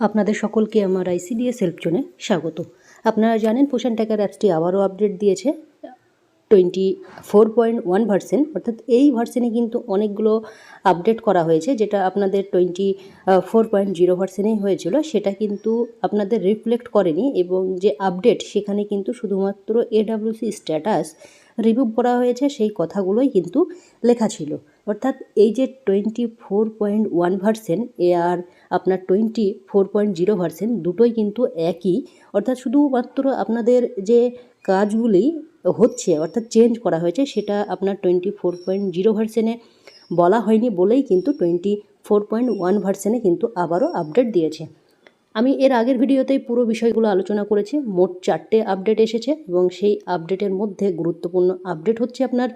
আপনাদের সকলকে আমার আইসিডিএস হেল্প জোনে স্বাগত। আপনারা জানেন পোষণ ট্যাকার অ্যাপসটি আবারও আপডেট দিয়েছে। Twenty four point one version অর্থাৎ এই ভার্সেনে কিন্তু অনেকগুলো আপডেট করা হয়েছে, যেটা আপনাদের টোয়েন্টি ফোর পয়েন্ট জিরো ভার্সেনেই হয়েছিল। সেটা কিন্তু আপনাদের রিফ্লেক্ট করেনি এবং যে আপডেট সেখানে কিন্তু শুধুমাত্র এডাব্লিউসি স্ট্যাটাস রিমুভ করা হয়েছে, সেই কথাগুলোই কিন্তু লেখা ছিল। অর্থাৎ এই যে twenty four point one version এ আর আপনার twenty four point zero version দুটোই কিন্তু একই। অর্থাৎ শুধুমাত্র আপনাদের যে কাজগুলি হচ্ছে, অর্থাৎ চেঞ্জ করা হয়েছে, সেটা আপনার টোয়েন্টি ফোর পয়েন্ট জিরো ভার্সেনে বলা হয়নি বলেই কিন্তু টোয়েন্টি ফোর পয়েন্ট ওয়ান ভার্সেনে কিন্তু আবারও আপডেট দিয়েছে। আমি এর আগের ভিডিওতেই পুরো বিষয়গুলো আলোচনা করেছি, মোট চারটে আপডেট এসেছে এবং সেই আপডেটের মধ্যে গুরুত্বপূর্ণ আপডেট হচ্ছে আপনার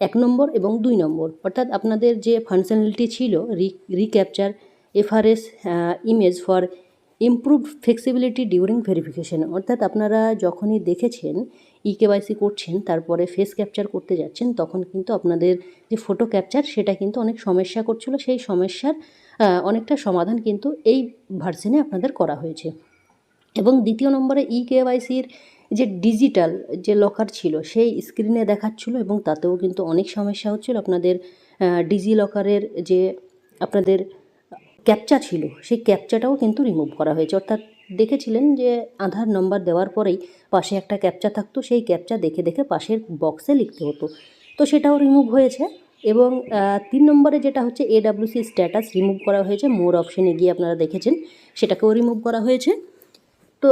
এক নম্বর এবং দুই নম্বর। অর্থাৎ আপনাদের যে ফাংশনালিটি ছিল recapture F R S image for improve flexibility during verification অর্থাৎ আপনারা যখনই দেখেছেন ই কেওয়াইসি করছেন, তারপরে ফেস ক্যাপচার করতে যাচ্ছেন, তখন কিন্তু আপনাদের যে ফটো ক্যাপচার সেটা কিন্তু অনেক সমস্যা করছিল। সেই সমস্যার অনেকটা সমাধান কিন্তু এই ভার্সনে আপনাদের করা হয়েছে। এবং দ্বিতীয় নম্বরে ই কেওয়াইসির যে ডিজিটাল যে লকার ছিল, সেই স্ক্রিনে দেখাচ্ছিল এবং তাতেও কিন্তু অনেক সমস্যা হচ্ছিল। আপনাদের ডিজি লকারের যে আপনাদের ক্যাপচা ছিল, সেই ক্যাপচাটাও কিন্তু রিমুভ করা হয়েছে। অর্থাৎ দেখেছিলেন যে আধার নম্বর দেওয়ার পরেই পাশে একটা ক্যাপচা থাকতো, সেই ক্যাপচা দেখে দেখে পাশের বক্সে লিখতে হতো। তো সেটাও রিমুভ হয়েছে এবং তিন নম্বরে যেটা হচ্ছে এডাব্লিউসি স্ট্যাটাস রিমুভ করা হয়েছে। মোর অপশনে গিয়ে আপনারা দেখেছেন, সেটাকেও রিমুভ করা হয়েছে। তো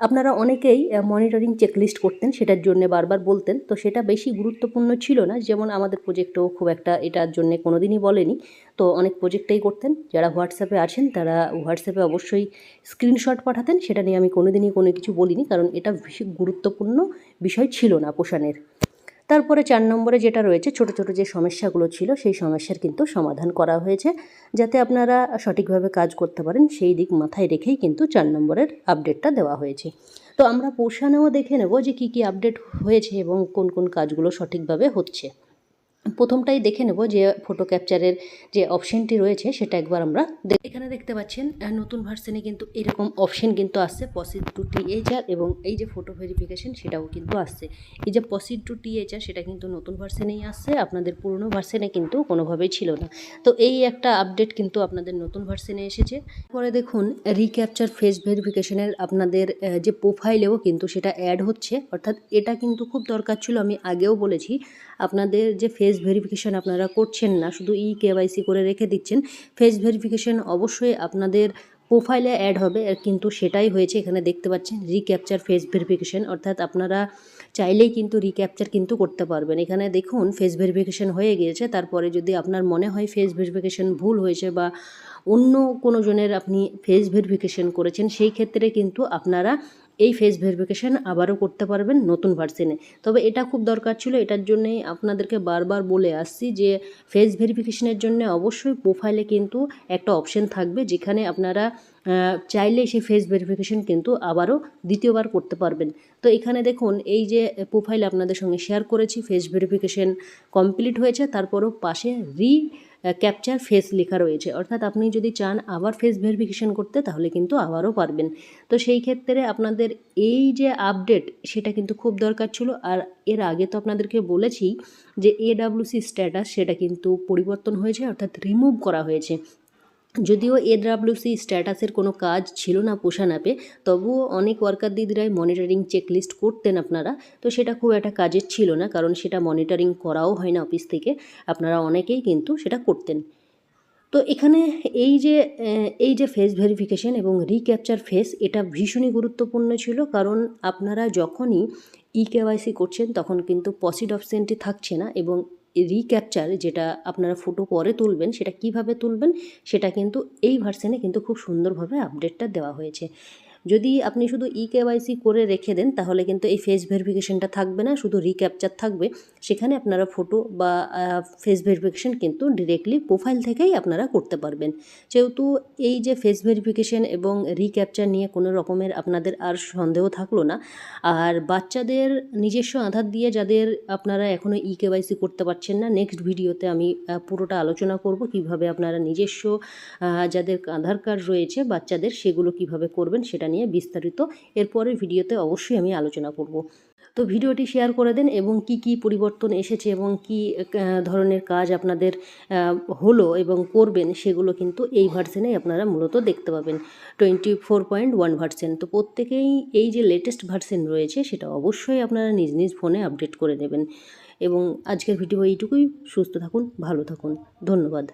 আপনারা অনেকেই মনিটরিং চেকলিস্ট করতেন, সেটার জন্য বারবার বলতেন। তো সেটা বেশি গুরুত্বপূর্ণ ছিল না। যেমন আমাদের প্রজেক্টও খুব একটা এটার জন্য কোনো দিনই বলেনি। তো অনেক প্রজেক্টেই করতেন। যারা হোয়াটসঅ্যাপে আছেন, তারা হোয়াটসঅ্যাপে অবশ্যই স্ক্রিনশট পাঠাতেন। সেটা নিয়ে আমি কোনো দিনই কোনো কিছু বলিনি। কারণ এটা বেশি গুরুত্বপূর্ণ বিষয় ছিল না পোষণের। তারপরে চার নম্বরে যেটা রয়েছে, ছোট ছোট যে সমস্যাগুলো ছিল, সেই সমস্যার কিন্তু সমাধান করা হয়েছে। যাতে আপনারা সঠিকভাবে কাজ করতে পারেন, সেই দিক মাথায় রেখেই কিন্তু চার নম্বরের আপডেটটা দেওয়া হয়েছে। তো আমরা পোষানেও দেখে নেব যে কী কী আপডেট হয়েছে এবং কোন কোন কাজগুলো সঠিকভাবে হচ্ছে। প্রথমটাই দেখে নেব যে ফটো ক্যাপচারের যে অপশনটি রয়েছে, সেটা একবার আমরা এখানে দেখতে পাচ্ছেন নতুন ভার্সনে কিন্তু এরকম অপশন কিন্তু আসছে পসিড টু টিএইচআর এবং এই যে ফটো ভেরিফিকেশন সেটাও কিন্তু আসছে। এই যে পসিড টু টিএইচআর সেটা কিন্তু নতুন ভার্সনেই আসছে, আপনাদের পুরনো ভার্সনে কিন্তু কোনোভাবেই ছিল না। তো এই একটা আপডেট কিন্তু আপনাদের নতুন ভার্সনে এসেছে। পরে দেখুন রিক্যাপচার ফেস ভেরিফিকেশনের আপনাদের যে প্রোফাইলেও কিন্তু সেটা অ্যাড হচ্ছে। অর্থাৎ এটা কিন্তু খুব দরকার ছিল, আমি আগেও বলেছি, আপনাদের যে ফেস ভেরিফিকেশন আপনারা করছেন না, শুধু ই কেওয়াইসি করে রেখে দিচ্ছেন। ফেস ভেরিফিকেশান অবশ্যই আপনাদের প্রোফাইলে অ্যাড হবে কিন্তু সেটাই হয়েছে, এখানে দেখতে পাচ্ছেন রিক্যাপচার ফেস ভেরিফিকেশন অর্থাৎ আপনারা চাইলেই কিন্তু রিক্যাপচার কিন্তু করতে পারবেন। এখানে দেখুন ফেস ভেরিফিকেশন হয়ে গিয়েছে, তারপরে যদি আপনার মনে হয় ফেস ভেরিফিকেশন ভুল হয়েছে বা অন্য কোনো জনের আপনি ফেস ভেরিফিকেশন করেছেন, সেই ক্ষেত্রে কিন্তু আপনারা এই ফেস ভেরিফিকেশান আবারও করতে পারবেন নতুন ভার্সনে তবে এটা খুব দরকার ছিল, এটার জন্যেই আপনাদেরকে বারবার বলে আসছি যে ফেস ভেরিফিকেশনের জন্য অবশ্যই প্রোফাইলে কিন্তু একটা অপশন থাকবে, যেখানে আপনারা চাইলে সেই ফেস ভেরিফিকেশন কিন্তু আবারও দ্বিতীয়বার করতে পারবেন। তো এখানে দেখুন, এই যে প্রোফাইল আপনাদের সঙ্গে শেয়ার করেছি ফেস ভেরিফিকেশন কমপ্লিট হয়েছে, তারপরও পাশে রি ক্যাপচার ফেস লেখা রয়েছে। অর্থাৎ আপনি যদি চান আবার ফেস ভেরিফিকেশন করতে, তাহলে কিন্তু আবারও পারবেন। তো সেই ক্ষেত্রে আপনাদের এই যে আপডেট সেটা কিন্তু খুব দরকার ছিল। আর এর আগে তো আপনাদেরকে বলেছি যে এডাব্লিউসি স্ট্যাটাস সেটা কিন্তু পরিবর্তন হয়েছে, অর্থাৎ রিমুভ করা হয়েছে। যদিও এডাব্লিউসি স্ট্যাটাসের কোনো কাজ ছিল না পোষান অ্যাপে, তবুও অনেক ওয়ার্কার দিদিরাই মনিটরিং চেকলিস্ট করতেন আপনারা। তো সেটা খুব একটা কাজের ছিল না, কারণ সেটা মনিটরিং করাও হয় না অফিস থেকে, আপনারা অনেকেই কিন্তু সেটা করতেন। তো এখানে এই যে এই যে ফেস ভেরিফিকেশন এবং রিক্যাপচার ফেস এটা ভীষণই গুরুত্বপূর্ণ ছিল, কারণ আপনারা যখনই ই কেওয়াইসি করছেন, তখন কিন্তু পসিড অপশানটি থাকছে না এবং রিক্যাপচার যেটা আপনারা ফটো পরে তুলবেন, সেটা কীভাবে তুলবেন, সেটা কিন্তু এই ভার্সনে কিন্তু খুব সুন্দরভাবে আপডেটটা দেওয়া হয়েছে। যদি আপনি শুধু ই কেওয়াইসি করে রেখে দেন, তাহলে কিন্তু এই ফেস ভেরিফিকেশনটা থাকবে না, শুধু রিক্যাপচার থাকবে। সেখানে আপনারা ফটো বা ফেস ভেরিফিকেশন কিন্তু ডিরেক্টলি প্রোফাইল থেকেই আপনারা করতে পারবেন। যেহেতু এই যে ফেস ভেরিফিকেশন এবং রিক্যাপচার নিয়ে কোনো রকমের আপনাদের আর সন্দেহ থাকল না, আর বাচ্চাদের নিজস্ব আধার দিয়ে যাদের আপনারা এখনও ই কেওয়াইসি করতে পারছেন না নেক্সট ভিডিওতে আমি পুরোটা আলোচনা করব কীভাবে আপনারা নিজস্ব যাদের আধার কার্ড রয়েছে বাচ্চাদের, সেগুলো কীভাবে করবেন সেটা নিয়ে বিস্তারিত এরপরের ভিডিওতে অবশ্যই আমি আলোচনা করব। তো ভিডিওটি শেয়ার করে দেন এবং কি কি পরিবর্তন এসেছে এবং কি ধরনের কাজ আপনাদের হলো এবং করবেন সেগুলো কিন্তু এই ভার্সনে আপনারা মূলত দেখতে পাবেন। Twenty four point one version তো প্রত্যেকেই এই যে লেটেস্ট ভার্সেন রয়েছে সেটা অবশ্যই আপনারা নিজ নিজ ফোনে আপডেট করে নেবেন। এবং আজকের ভিডিও এইটুকুই। সুস্থ থাকুন, ভালো থাকুন। ধন্যবাদ।